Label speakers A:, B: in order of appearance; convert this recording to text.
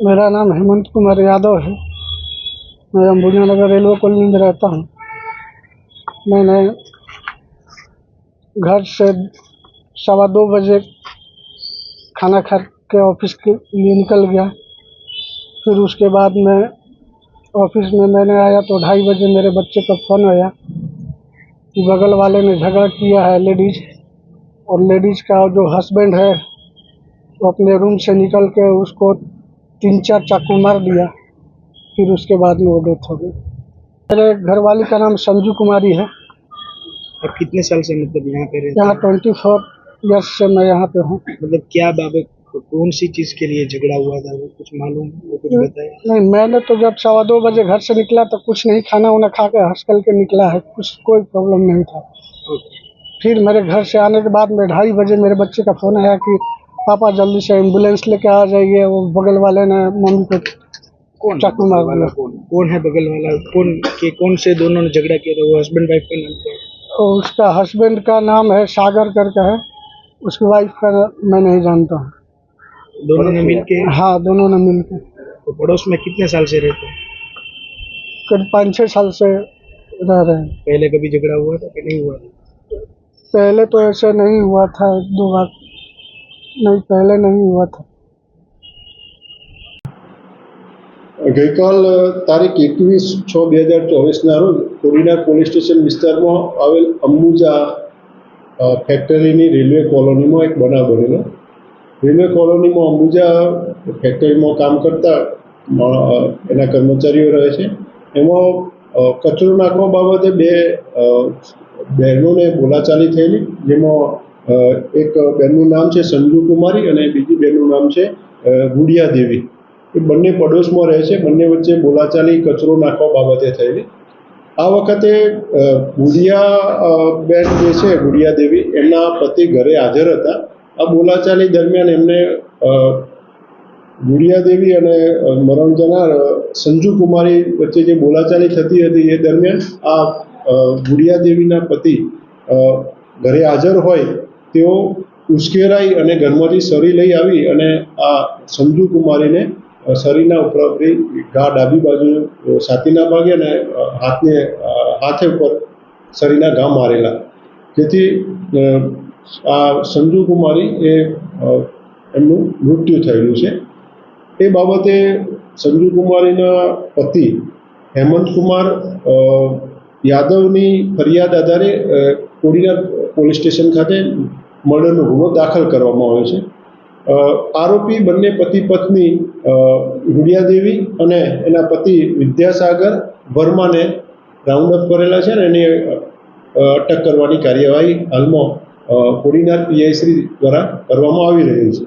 A: मेरा नाम हेमंत कुमार यादव है। मैं अंबुजा नगर रेलवे कॉलोनी में रहता हूँ। मैंने घर से सवा दो बजे खाना खा के ऑफ़िस के लिए निकल गया। फिर उसके बाद मैं ऑफ़िस में मैंने आया तो ढाई बजे मेरे बच्चे का फ़ोन आया कि बगल वाले ने झगड़ा किया है लेडीज़ और लेडीज़ का जो हस्बैंड है वो अपने रूम से निकल के उसको तीन चार चाकू मार दिया फिर उसके बाद में वो डेथ हो गई। मेरे घर घरवाली का नाम संजू कुमारी है।
B: और कितने साल से मतलब यहाँ पे रहते
A: यहाँ ट्वेंटी फोर ईयर्स से मैं यहाँ पे हूँ।
B: मतलब क्या बाबत कौन सी चीज़ के लिए झगड़ा हुआ था? वो कुछ मालूम वो कुछ बताया?
A: नहीं मैंने तो जब सवा दो बजे घर से निकला तो कुछ नहीं खाना वाना खा के हंसकल के निकला है कुछ कोई प्रॉब्लम नहीं था। फिर मेरे घर से आने के बाद में ढाई बजे मेरे बच्चे का फ़ोन आया कि पापा जल्दी से एंबुलेंस लेके आ जाइए वो बगल वाले ने मम्मी को
B: कौन?
A: चाकू मार दिया।
B: कौन? कौन है बगल वाला? कौन के कौन से दोनों ने झगड़ा किया था? वो हस्बैंड वाइफ का नाम क्या है?
A: और उसका हस्बैंड का नाम है सागर करके है। उसकी वाइफ का मैं नहीं जानता। हूँ
B: दोनों ने मिलके?
A: हाँ दोनों ने मिल के
B: तो पड़ोस में कितने साल से रहते हैं?
A: करीब पाँच छः साल से रह रहे हैं।
B: पहले कभी झगड़ा हुआ था कि नहीं हुआ?
A: था पहले तो ऐसे नहीं हुआ था दो बार। नहीं पहले नहीं हुआ था
C: ગઈકાલ તારીખ એકવીસ છ બે હજાર ચોવીસના રોજ કોડીનાર પોલીસ સ્ટેશન વિસ્તારમાં આવેલ અંબુજા અ, ફેક્ટરીની રેલવે કોલોનીમાં એક બનાવ બનેલો રેલવે કોલોનીમાં અંબુજા ફેક્ટરીમાં કામ કરતા અ, એના કર્મચારીઓ રહે છે એમાં અ, કચરો નાખવા બાબતે બે અ, બહેનોને બોલાચાલી થયેલી જેમાં અ, એક બહેનનું નામ છે સંજુ કુમારી અને બીજી બહેનનું નામ છે ગુડિયા દેવી. એ બંને પડોશમાં રહે છે, બંને વચ્ચે બોલાચાલી, કચરો નાખવા બાબતે થયેલી. આ વખતે ગુડિયા બેન જે છે, ગુડિયા દેવી, એમના પતિ ઘરે હાજર હતા. આ બોલાચાલી દરમિયાન એમને ગુડિયા દેવી અને મરણ જનાર સંજુ કુમારી વચ્ચે જે બોલાચાલી થતી હતી, એ દરમિયાન આ ગુડિયા દેવીના પતિ ઘરે હાજર હોય તેઓ ઉશ્કેરાઈ અને ઘરમાંથી સરી લઈ આવી અને આ સંજુ કુમારીને સરીના ઉપરથી ઘા ડાબી બાજુ સાતીના ભાગે અને હાથને હાથે ઉપર સરીના ઘા મારેલા. જેથી આ સંજુ કુમારી એ એમનું મૃત્યુ થયેલું છે. એ બાબતે સંજુ કુમારીના પતિ હેમંતકુમાર યાદવની ફરિયાદ આધારે કોડીનાર પોલીસ સ્ટેશન ખાતે મર્ડરનો ગુનો દાખલ કરવામાં આવ્યો છે. આરોપી બંને પતિ પત્ની ગુડિયાદેવી અને એના પતિ વિદ્યાસાગર વર્માને રાઉન્ડ અપ કરેલા છે અને એને અટક કરવાની કાર્યવાહી હાલમાં કોડીનાર પીઆઈસી દ્વારા કરવામાં આવી રહી છે.